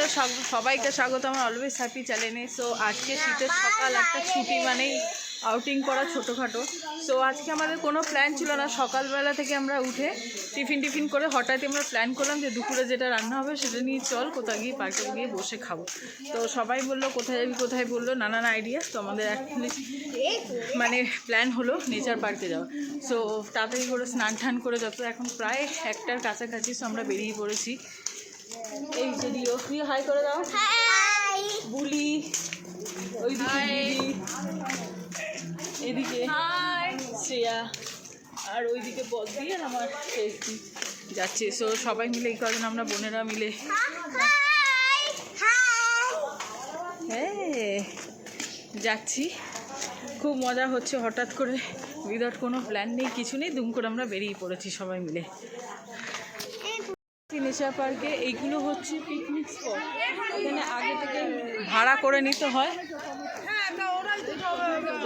Hello সবাইকে স্বাগত, আমার অলওয়েজ হ্যাপি চ্যানেলে। সো আজকে শীতের সকাল, একটা ছুটি মানেই আউটিং করা ছোটোখাটো। সো আজকে আমাদের কোনো প্ল্যান ছিল না। সকালবেলা থেকে আমরা উঠে টিফিন টিফিন করে হঠাৎই আমরা প্ল্যান করলাম যে দুপুরে যেটা রান্না হবে সেটা নিয়ে চল, কোথাও গিয়ে পার্কে গিয়ে বসে খাব। তো সবাই বলল, কোথায় যাবি, কোথায়? বলল, নানান আইডিয়া তো আমাদের অ্যাকচুয়ালি মানে প্ল্যান হলো নেচার পার্কে যাওয়া সো তাড়াতাড়ি করে স্নান টান করে যত এখন প্রায় একটার কাছাকাছি সো আমরা বেরিয়ে পড়েছি। এই যে রিও রিও হাই করে দাও। হাই বুলি ওইদিকে দিদি এদিকে শ্রেয়া আর ওইদিকে বদ্দি আর আমার শেষদি যাচ্ছে সো সবাই মিলে এই কজন আমরা বোনেরা মিলে। হাই হাই হ্যাঁ যাচ্ছি। খুব মজা হচ্ছে হঠাৎ করে। উইদাউট কোনো প্ল্যান নেই কিছু নেই দুম করে আমরা বেরিয়ে পড়েছি সবাই মিলে। নেশা পার্কে এইগুলো হচ্ছে পিকনিক স্পট এখানে আগে থেকে ভাড়া করে নিতে হয়।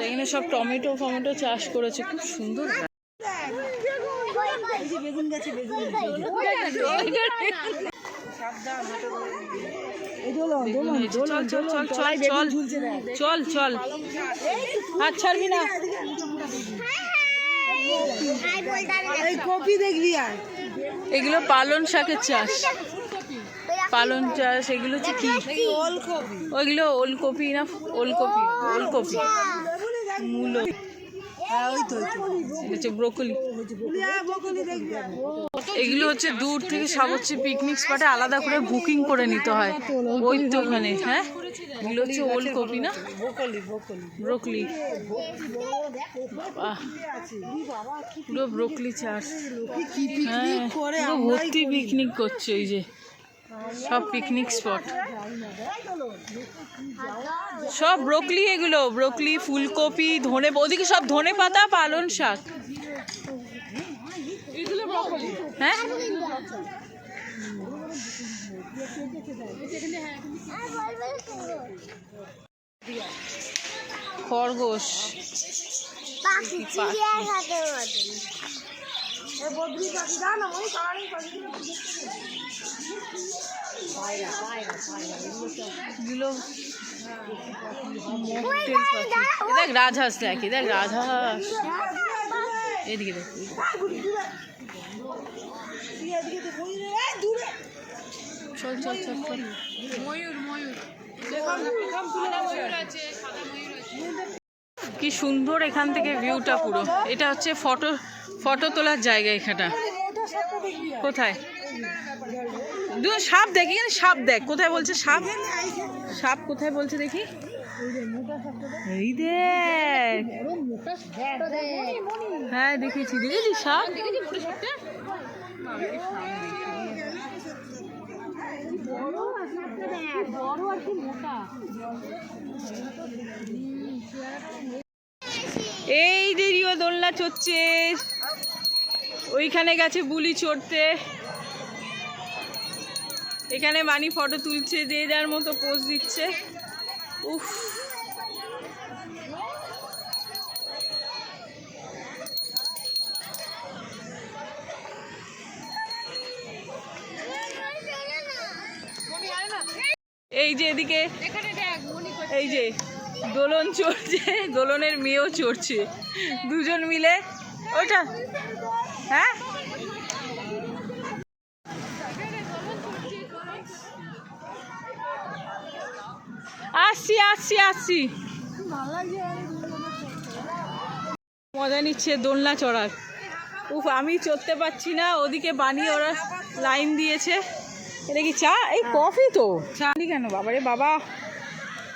এখানে সব টমেটো ফমেটো চাষ করেছে খুব সুন্দর। চল চল চল ছাড়বি না। কপি দেখবি আর। এগুলো পালন শাকের চাষ। পালন চাষ, এগুলো হচ্ছে কি? ওইগুলো ওলকপি না, ওলকপি ওলকপি। মূলো। হ্যাঁ ওই তো হচ্ছে ব্রোকলি। হ্যাঁ এগুলো হচ্ছে দূর থেকে সব হচ্ছে পিকনিক স্পটে আলাদা করে বুকিং করে নিতে হয়। ওই তো ওখানে হ্যাঁ? এগুলো হচ্ছে ওল্ড কপি না? ব্রোকলি। পুরো ব্রোকলি চাষ। হ্যাঁ ভর্তি পিকনিক করছে এই যে। সব পিকনিক স্পট সব ব্রোকলি এগুলো ব্রোকলি ফুলকপি, ধনে, ওদিকে সব ধনে পাতা পালন শাক। হ্যাঁ? খরগোশ। পাখি এগুলো দেখ রাজহাঁস দেখ দেখ রাজহাঁস এদিকে দেখ। চল চল চল চল। কি সুন্দর এখান থেকে ভিউটা পুরো। এটা হচ্ছে ফটো ফটো তোলার জায়গা এখানটা। কোথায়? দু সাপ দেখ সাপ দেখ, কোথায় বলছে সাপ? সাপ কোথায় বলছে দেখি? এই দেখ। হ্যাঁ দেখেছি দেখেছি সাপ। এই দেরিও দোলনা চড়ছে। ওইখানে গেছে বুলি চড়তে। এখানে মানি ফটো তুলছে যে যার মতো পোজ দিচ্ছে। উফ। এই যে এদিকে এই যে দোলন চড়ছে দোলনের মেয়েও চড়ছে। দুজন মিলে ওটা হ্যাঁ? আসছি আসছি আসছি মজা নিচ্ছে দোলনা চড়ার। উফ আমি চড়তে পারছি না ওদিকে বানিয়ে ওরা লাইন দিয়েছে। এটা কি চা এই কফি তো। চা নি কেন? বাবারে বাবা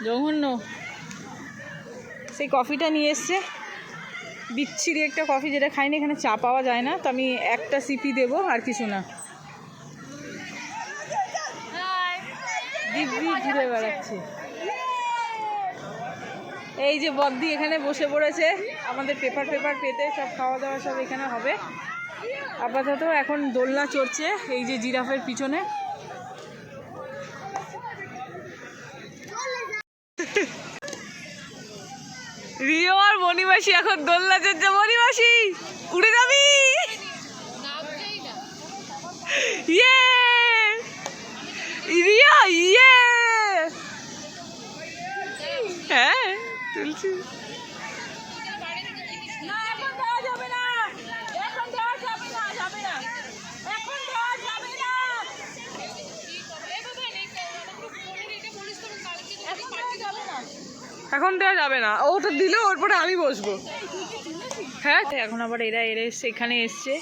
জঘন্য। সেই কফিটা নিয়ে এসছে। বিচ্ছিরি একটা কফি যেটা খাইনি এখানে চা পাওয়া যায় না তো আমি একটা সিপি দেবো আর কিছু না। দিব্যি ঘুরে বেড়াচ্ছে। এই যে বদ্দি এখানে বসে পড়েছে। আমাদের পেপার পেপার পেতে সব খাওয়া দাওয়া সব এখানে হবে। আপাতত এখন দোলনা চড়ছে, এই যে জিরাফের পিছনে। রিও আর মণিমাসি এখন দোলনা চড়ছে। মণিমাসি, উড়ে যাবি? ইয়ে তুলছি না এখন দেওয়া যাবে না এখন দেওয়া যাবে না যাবে না এখন দেওয়া যাবে না এখন দেওয়া যাবে না এখন দেওয়া যাবে না। ওটা দিলে ওর পরে আমি বসবো। হ্যাঁ? এখন আবার এরা এরা এসছে এখানে এসছে।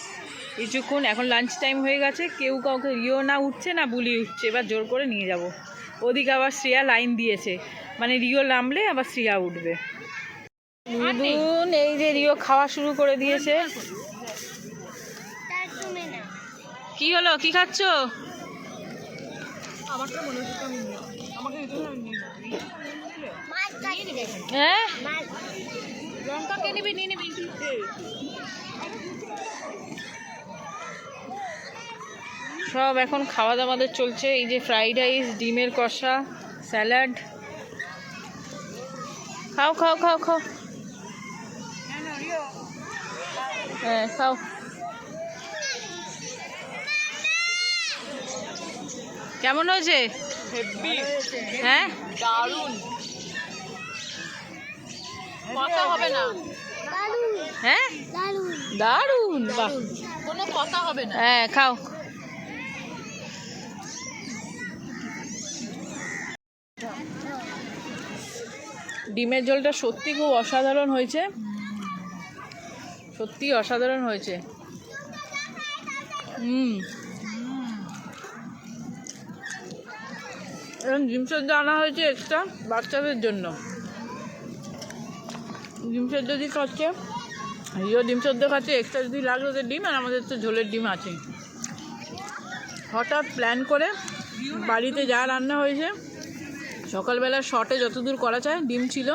কিছুক্ষণ এখন লাঞ্চ টাইম হয়ে গেছে। কেউ কাউকে রিও না উঠছে না বুলি উঠছে। এবার জোর করে নিয়ে যাব। ওদিকে আবার শ্রেয়া লাইন দিয়েছে। মানে রিও নামলে আবার শ্রেয়া উঠবে। এই যে রিও খাওয়া শুরু করে দিয়েছে। কি হলো? কি খাচ্ছ? হ্যাঁ? লঙ্কা কে নিবি নিয়ে নিবি। সব এখন খাওয়া দাওয়াদের চলছে। এই যে ফ্রাইড রাইস ডিমের কষা স্যালাড। খাও খাও খাও খাও। হ্যাঁ খাও। কেমন হয়েছে? হ্যাঁ? দারুণ কথা হবে না। দারুণ হ্যাঁ? দারুণ দারুণ বাহ। কোনো কথা হবে না। হ্যাঁ খাও। ডিমের ঝোলটা সত্যি খুব অসাধারণ হয়েছে। সত্যি অসাধারণ হয়েছে। হুম। এরকম ডিম আনা হয়েছে এক্সট্রা বাচ্চাদের জন্য। ডিম সেদ্ধ দিয়ে খাচ্ছে রিও ডিম সেদ্ধ খাচ্ছে এক্সট্রা যদি লাগল তো ডিম, আর আমাদের তো ঝোলের ডিম আছে। হঠাৎ প্ল্যান করে বাড়িতে যা রান্না হয়েছে সকালবেলা শর্টে যতদূর করা যায় ডিম ছিল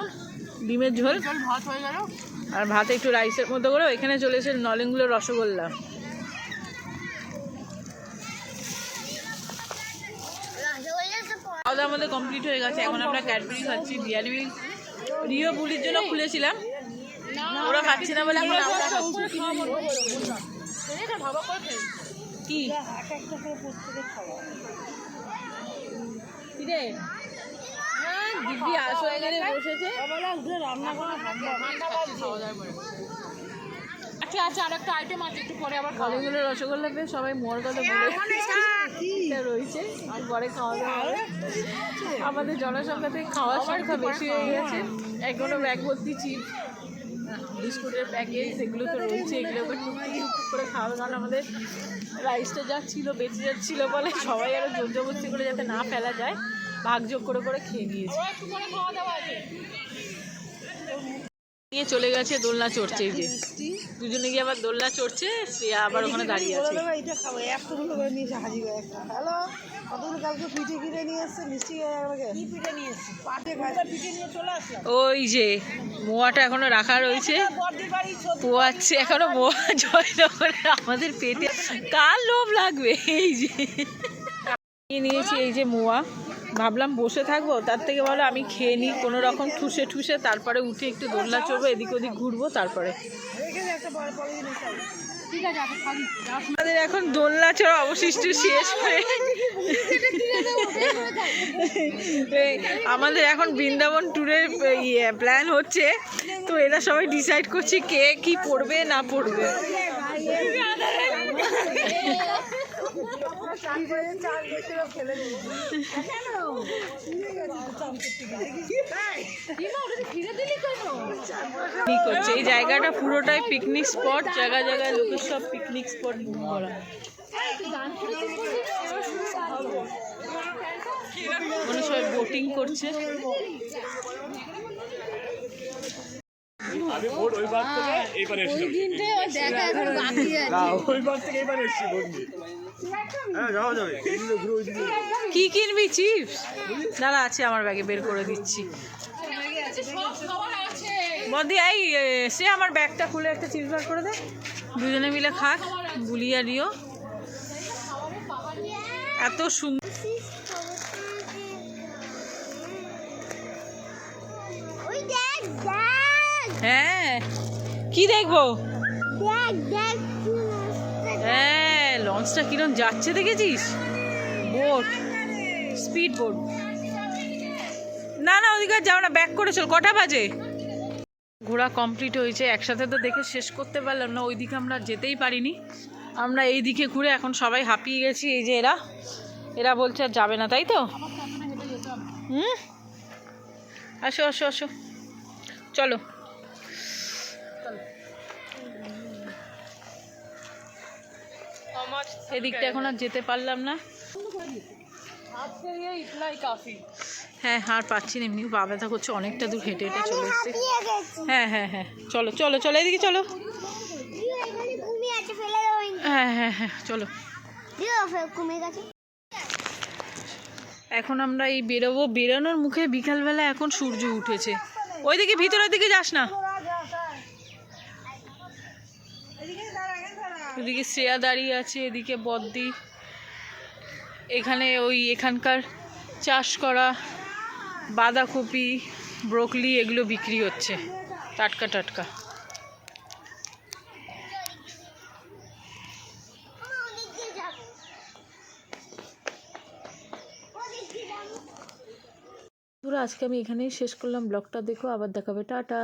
ডিমের ঝোল। ভাত হয়ে গেল। আর ভাত একটু রাইসের মতো করে এখানে চলে এসে নলেনগুলো রসগোল্লা। খাওয়া দাওয়া আমাদের কমপ্লিট হয়ে গেছে। এখন আমরা ক্যাডবেরি খাচ্ছি মিল্ক রিও বুলির জন্য খুলেছিলাম। ওরা খাচ্ছি না বলে এখন আমরা খাচ্ছি কি? কি রে হ্যাঁ, দিদি আসো এখানে বসেছে। রান্না করা আচ্ছা আচ্ছা আর একটা আইটেম আছে একটু পরে আবার খাব। কতগুলো রসগোল্লা পেয়ে সবাই মোর কথা বলে রয়েছে। আর পরে খাওয়া দাওয়া আমাদের জনসংখ্যা থেকে খাওয়ার সংখ্যা বেশি হয়ে গেছে। এখনও ব্যাগ ভর্তি চিপ বিস্কুটের প্যাকেট সেগুলো তো রয়েছে টুকটুক করে খাওয়া কারণ আমাদের রাইসটা যা ছিল, বেঁচে যাচ্ছিল বলে সবাই আরও জোর জবরদস্তি করে যাতে না ফেলা যায়, ভাগযোগ করে করে খেয়ে নিয়েছে। নিয়ে চলে গেছে দোলনা চড়ছে এই যে। দুজনে গিয়ে আবার দোলনা চড়ছে শ্রেয়া আবার ওখানে দাঁড়িয়ে আছে। এতগুলো করে নিয়েছে হাজি একটা হ্যালো কতগুলো কালকে পিঠে কিনে নিয়ে এসছে? মিষ্টি কি পিঠে নিয়ে এসছে? পাটে পিঠে নিয়ে চলে আসলাম। ওই যে মোয়াটা এখনও রাখা রয়েছে। পোয়াচ্ছে এখনও মোয়া জয়নগরে আমাদের পেটে। কার লোভ লাগবে? এই যে। নিয়ে নিয়েছি এই যে মোয়া। ভাবলাম বসে থাকব, তার থেকে ভালো আমি খেয়ে নিই, কোনো রকম ঠুসে ঠুসে, তারপরে উঠে একটু দোলনা চড়বো, এদিক ওদিক ঘুরবো, তারপরে। আমাদের এখন দোলনা চড়া অবশিষ্ট শেষ হয়ে আমাদের এখন বৃন্দাবন ট্যুরের ইয়ে প্ল্যান হচ্ছে। তো এরা সবাই ডিসাইড করছে কে কি পড়বে, না পড়বে। করছে? এই জায়গাটা পুরোটাই পিকনিক স্পট জায়গায় জায়গায় লোকের সব পিকনিক স্পট করা। ওখানে সবাই বোটিং করছে। আমি ভোট ওই বার থেকে এইবারে এসেছি। না ওই বার থেকে এইবারে এসেছি ওইদিকে কি কিনবি চিপস? দাঁড়া আছে আমার ব্যাগে বের করে দিচ্ছি। বদি এই সে আমার ব্যাগটা খুলে একটা চিপস বার করে দে। দুজনে মিলে খাক বুলিয়া দিও। এত সুন্দর হ্যাঁ কি দেখব? দেখ দেখ। হ্যাঁ লঞ্চটা কিরম যাচ্ছে দেখেছিস? বোট স্পিড বোট না না, ওদিকে যাও না ব্যাক করে চল, কটা বাজে? ঘোরা কমপ্লিট হয়েছে, একসাথে তো দেখে শেষ করতে পারলাম না, ওইদিকে আমরা যেতেই পারিনি। আমরা এই দিকে ঘুরে এখন সবাই হাঁপিয়ে গেছি, এই যে এরা। এরা বলছে আর যাবে না, তাই তো? হুম? আসো আসো আসো। চলো। এদিকটা এখন আর যেতে পারলাম না। হ্যাঁ আর পাচ্ছি না এমনি পা ব্যথা করছে, অনেকটা দূর হেঁটে হেঁটে চলে এসছে। হ্যাঁ হ্যাঁ হ্যাঁ চলো চলো চলো, এদিকে চলো। হ্যাঁ হ্যাঁ হ্যাঁ চলো। এখন আমরা এই বেরোবো, বেরোনোর মুখে বিকালবেলা এখন সূর্য উঠেছে। ওইদিকে, ভিতরের দিকে যাস না। এদিকে শ্রেয়া দাঁড়িয়ে আছে, এদিকে বদ্দি। এখানে ওই এখানকার চাষ করা বাঁধাকপি, ব্রোকলি এগুলো বিক্রি হচ্ছে, টাটকা টাটকা। আজকে আমি এখানেই শেষ করলাম। ব্লগটা দেখো, আবার দেখাবে। টাটা।